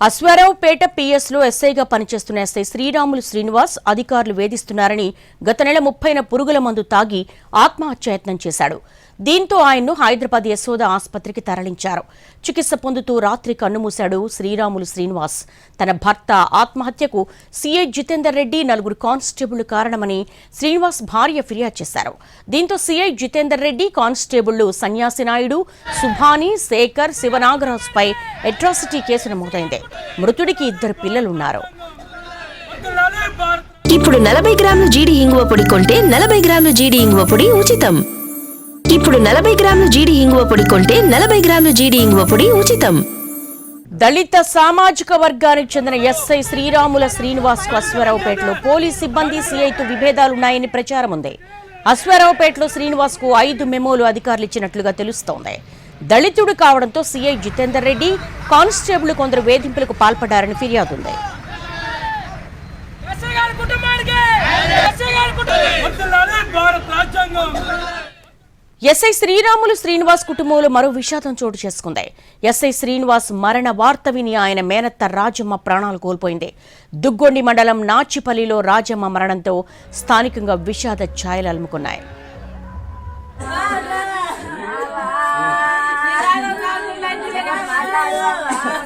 అశ్వారావుపేట పిఎస్లో ఎస్ఐగా పనిచేస్తున్న ఎస్ఐ శ్రీరాములు శ్రీనివాస్ అధికారులు వేధిస్తున్నారని గత నెల ముప్పైన పురుగుల మందు తాగి ఆత్మహత్యయత్నం చేశాడు. దీంతో ఆయన్ను హైదరాబాద్ యశోద ఆసుపత్రికి తరలించారు. చికిత్స పొందుతూ రాత్రి కన్నుమూశాడు శ్రీరాములు శ్రీనివాస్. తన భర్త ఆత్మహత్యకు సీఐ జితేందర్ రెడ్డి నలుగురు కానిస్టేబుల్ కారణమని శ్రీనివాస్ భార్య ఫిర్యాదు చేశారు. దీంతో సీఐ జితేందర్ రెడ్డి కానిస్టేబుళ్ళు సన్యాసి నాయుడు సుభాని శేఖర్ శివనాగరాజుపై అట్రాసిటీ కేసు నమోదైంది. మృతుడికి ఇద్దరు పిల్లలున్నారు. ఇప్పుడు నలభై గ్రాముల జీడి ఇంగువ పొడి కొంటే నలభై గ్రాముల జీడి ఇంగువ పొడి ఉచితం. ఇప్పుడు నలభై గ్రాముల జీడి ఇంగువ పొడి కొంటే నలభై గ్రాముల జీడి ఇంగువ పొడి ఉచితం. దళిత సామాజిక వర్గానికి చెందిన ఎస్ఐ శ్రీరాముల శ్రీనివాస్కు అశ్వారావుపేటలో పోలీస్ సిబ్బంది సీఐతో విభేదాలున్నాయని ప్రచారం ఉంది. అశ్వారావుపేటలో శ్రీనివాస్కు ఐదు మెమోలు అధికారులు ఇచ్చినట్లుగా తెలుస్తోంది. దళితుడు కావడంతో సీఐ జితేందర్ రెడ్డి కానిస్టేబుల్ కొందరు వేధింపులకు పాల్పడ్డారని ఫిర్యాదు ఉంది. ఎస్ఐ గారి కుటుంబానికి! ఎస్ఐ గారి కుటుంబానికి! వర్ధిల్లాలి భారత రాజ్యాంగం. ఎస్ఐ శ్రీరాములు శ్రీనివాస్ కుటుంబంలో మరో విషాదం చోటు చేసుకుంది. ఎస్ఐ శ్రీనివాస్ మరణ వార్త విని ఆయన మేనత్త రాజమ్మ ప్రాణాలు కోల్పోయింది. దుగ్గొండి మండలం నాచిపల్లిలో రాజమ్మ మరణంతో స్థానికంగా విషాద ఛాయలు అలుముకున్నాయి. 喝完